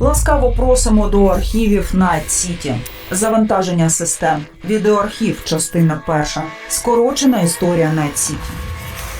Ласкаво просимо до архівів Night City. Завантаження систем. Відеоархів, частина перша. Скорочена історія Night City.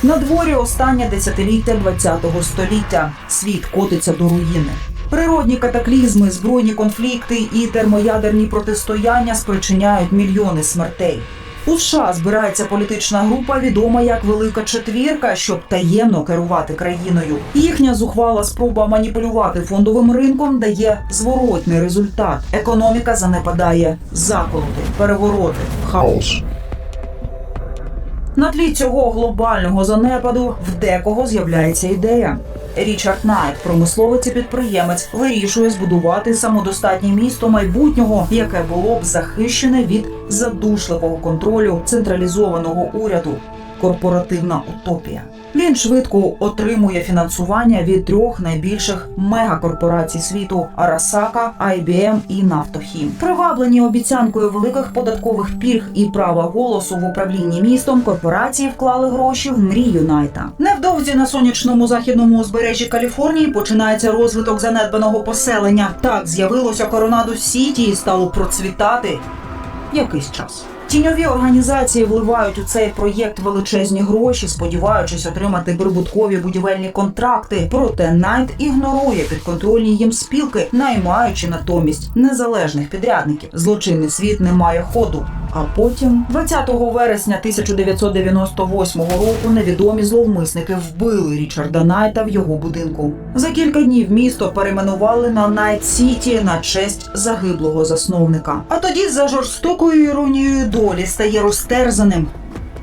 На дворі останнє десятиліття ХХ століття. Світ котиться до руїни. Природні катаклізми, збройні конфлікти і термоядерні протистояння спричиняють мільйони смертей. У США збирається політична група, відома як Велика Четвірка, щоб таємно керувати країною. Їхня зухвала спроба маніпулювати фондовим ринком дає зворотний результат. Економіка занепадає, заколоти, перевороти, хаос. На тлі цього глобального занепаду в декого з'являється ідея. Річард Найт, промисловець і підприємець, вирішує збудувати самодостатнє місто майбутнього, яке було б захищене від задушливого контролю централізованого уряду. Корпоративна утопія. Він швидко отримує фінансування від трьох найбільших мегакорпорацій світу Арасака, IBM і Нафтохім. Приваблені обіцянкою великих податкових пільг і права голосу в управлінні містом. Корпорації вклали гроші в мрію Найта. Невдовзі на сонячному західному узбережжі Каліфорнії починається розвиток занедбаного поселення. Так з'явилося Коронадо Сіті і стало процвітати якийсь час. Тіньові організації вливають у цей проєкт величезні гроші, сподіваючись отримати прибуткові будівельні контракти. Проте Найт ігнорує підконтрольні їм спілки, наймаючи натомість незалежних підрядників. Злочинний світ не має ходу. А потім, 20 вересня 1998 року, невідомі зловмисники вбили Річарда Найта в його будинку. За кілька днів місто перейменували на Найт Сіті на честь загиблого засновника. А тоді за жорстокою іронією долі стає розтерзаним.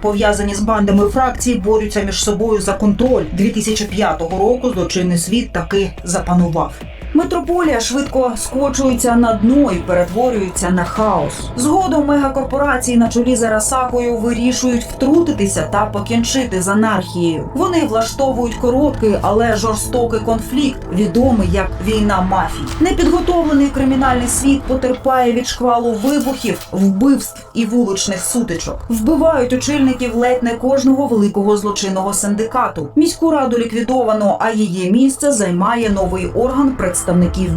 Пов'язані з бандами фракцій борються між собою за контроль. 2005 року злочинний світ таки запанував. Метрополія швидко скочується на дно і перетворюється на хаос. Згодом мегакорпорації на чолі з Арасакою вирішують втрутитися та покінчити з анархією. Вони влаштовують короткий, але жорстокий конфлікт, відомий як війна мафій. Непідготовлений кримінальний світ потерпає від шквалу вибухів, вбивств і вуличних сутичок. Вбивають очільників ледь не кожного великого злочинного синдикату. Міську раду ліквідовано, а її місце займає новий орган представників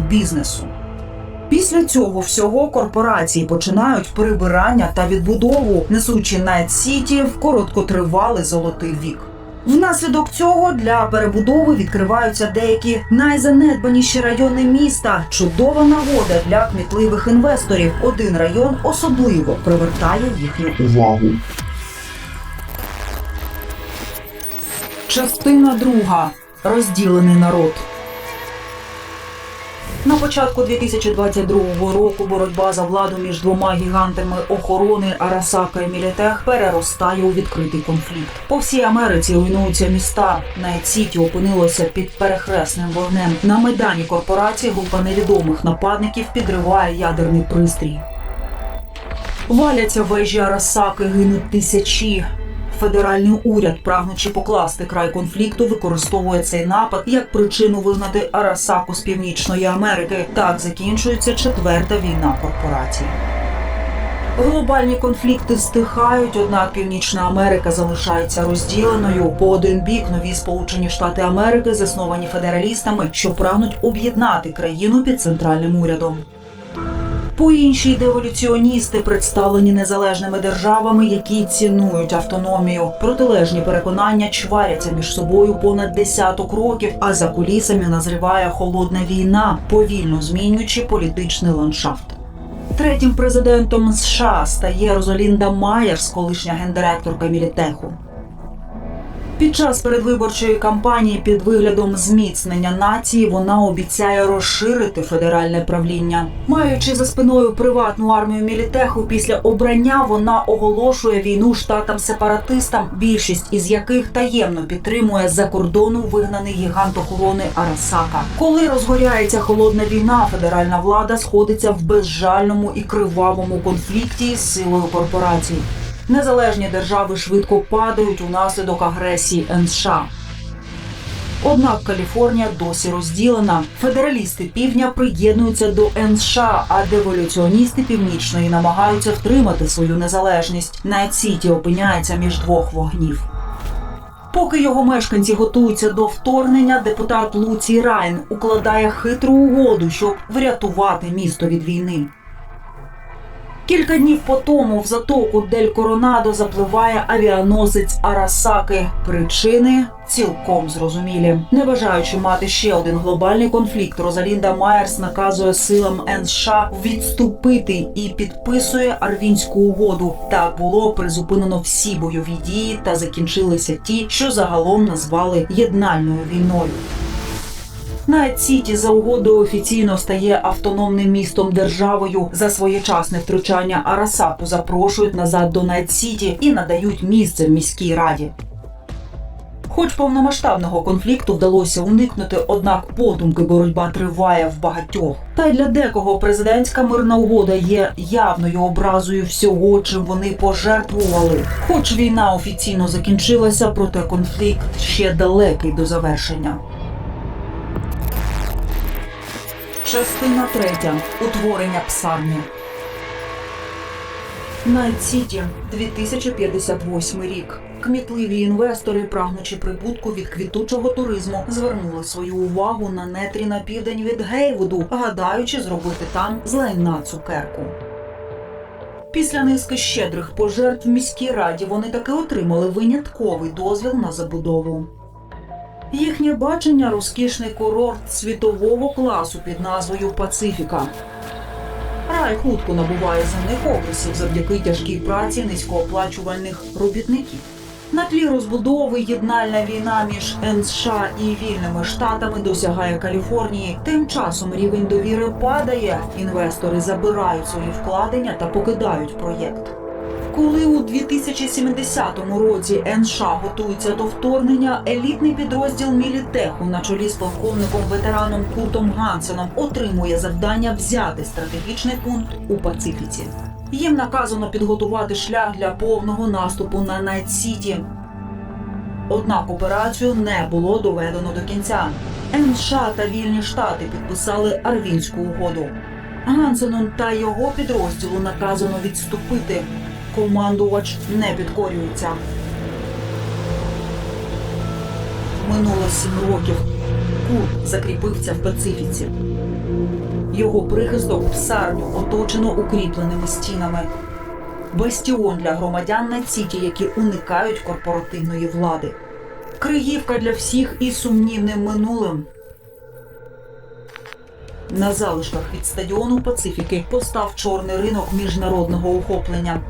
бізнесу. Після цього всього корпорації починають прибирання та відбудову, несучи Найт Сіті в короткотривалий золотий вік. Внаслідок цього для перебудови відкриваються деякі найзанедбаніші райони міста. Чудова нагода для кмітливих інвесторів. Один район особливо привертає їхню увагу. Частина друга. Розділений народ. На початку 2022 року боротьба за владу між двома гігантами охорони Арасака і Мілітех переростає у відкритий конфлікт. По всій Америці руйнуються міста. Найт Сіті опинилося під перехресним вогнем. На майдані корпорації група невідомих нападників підриває ядерний пристрій. Валяться вежі Арасаки, гинуть тисячі. Федеральний уряд, прагнучи покласти край конфлікту, використовує цей напад як причину вигнати Арасаку з Північної Америки. Так закінчується четверта війна корпорацій. Глобальні конфлікти стихають, однак Північна Америка залишається розділеною. По один бік нові Сполучені Штати Америки засновані федералістами, що прагнуть об'єднати країну під центральним урядом. По іншій деволюціоністи представлені незалежними державами, які цінують автономію. Протилежні переконання чваряться між собою понад десяток років, а за кулісами назріває холодна війна, повільно змінюючи політичний ландшафт. Третім президентом США стає Розолінда Майерс, колишня гендиректорка Мілітеху. Під час передвиборчої кампанії під виглядом зміцнення нації вона обіцяє розширити федеральне правління. Маючи за спиною приватну армію Мілітеху, після обрання вона оголошує війну штатам-сепаратистам, більшість із яких таємно підтримує за кордону вигнаний гігант охорони Арасака. Коли розгоряється холодна війна, федеральна влада сходиться в безжальному і кривавому конфлікті з силою корпорацій. Незалежні держави швидко падають унаслідок агресії США. Однак Каліфорнія досі розділена. Федералісти півдня приєднуються до США, а деволюціоністи північної намагаються втримати свою незалежність. Найт Сіті опиняється між двох вогнів. Поки його мешканці готуються до вторгнення, депутат Луцій Райн укладає хитру угоду, щоб врятувати місто від війни. Кілька днів по тому в затоку Дель Коронадо запливає авіаносець Арасаки. Причини цілком зрозумілі. Не бажаючи мати ще один глобальний конфлікт, Розалінда Майерс наказує силам США відступити і підписує Арвінську угоду. Так було призупинено всі бойові дії та закінчилися ті, що загалом назвали єднальною війною. Найт Сіті за угодою офіційно стає автономним містом державою. За своєчасне втручання Арасапу запрошують назад до Найт Сіті і надають місце в міській раді. Хоч повномасштабного конфлікту вдалося уникнути, однак подумки боротьба триває в багатьох. Та й для декого президентська мирна угода є явною образою всього, чим вони пожертвували. Хоч війна офіційно закінчилася, проте конфлікт ще далекий до завершення. Частина третя. Утворення псарні. Найт Сіті, 2058 рік. Кмітливі інвестори, прагнучи прибутку від квітучого туризму, звернули свою увагу на нетрі на південь від Гейвуду, гадаючи зробити там злайна цукерку. Після низки щедрих пожертв в міській раді вони таки отримали винятковий дозвіл на забудову. Їхнє бачення розкішний курорт світового класу під назвою Пацифіка. Рай хутко набуває земних обласів завдяки тяжкій праці низькооплачувальних робітників. На тлі розбудови єднальна війна між США і вільними штатами досягає Каліфорнії. Тим часом рівень довіри падає. Інвестори забирають свої вкладення та покидають проєкт. Коли у 2070 році США готується до вторгнення, елітний підрозділ Мілітеху на чолі з полковником ветераном Куртом Гансеном отримує завдання взяти стратегічний пункт у Пацифіці. Їм наказано підготувати шлях для повного наступу на Найт Сіті. Однак операцію не було доведено до кінця. США та вільні штати підписали Арвінську угоду. Гансеном та його підрозділу наказано відступити. Командувач не підкорюється. Минуло сім років. Курт закріпився в Пацифіці. Його прихисток псарню оточено укріпленими стінами. Бастіон для громадян на Сіті, які уникають корпоративної влади. Криївка для всіх із сумнівним минулим. На залишках від стадіону Пацифіки постав чорний ринок міжнародного охоплення.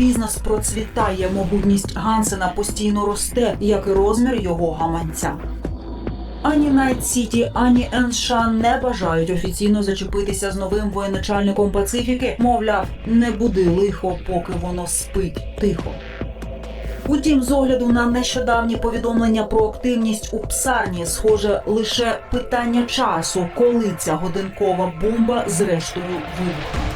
Бізнес процвітає, могутність Гансена постійно росте, як і розмір його гаманця. Ані Найт Сіті, ані США не бажають офіційно зачепитися з новим воєначальником Пацифіки. Мовляв, не буди лихо, поки воно спить тихо. Утім, з огляду на нещодавні повідомлення про активність у псарні, схоже, лише питання часу, коли ця годинкова бомба зрештою вибухне.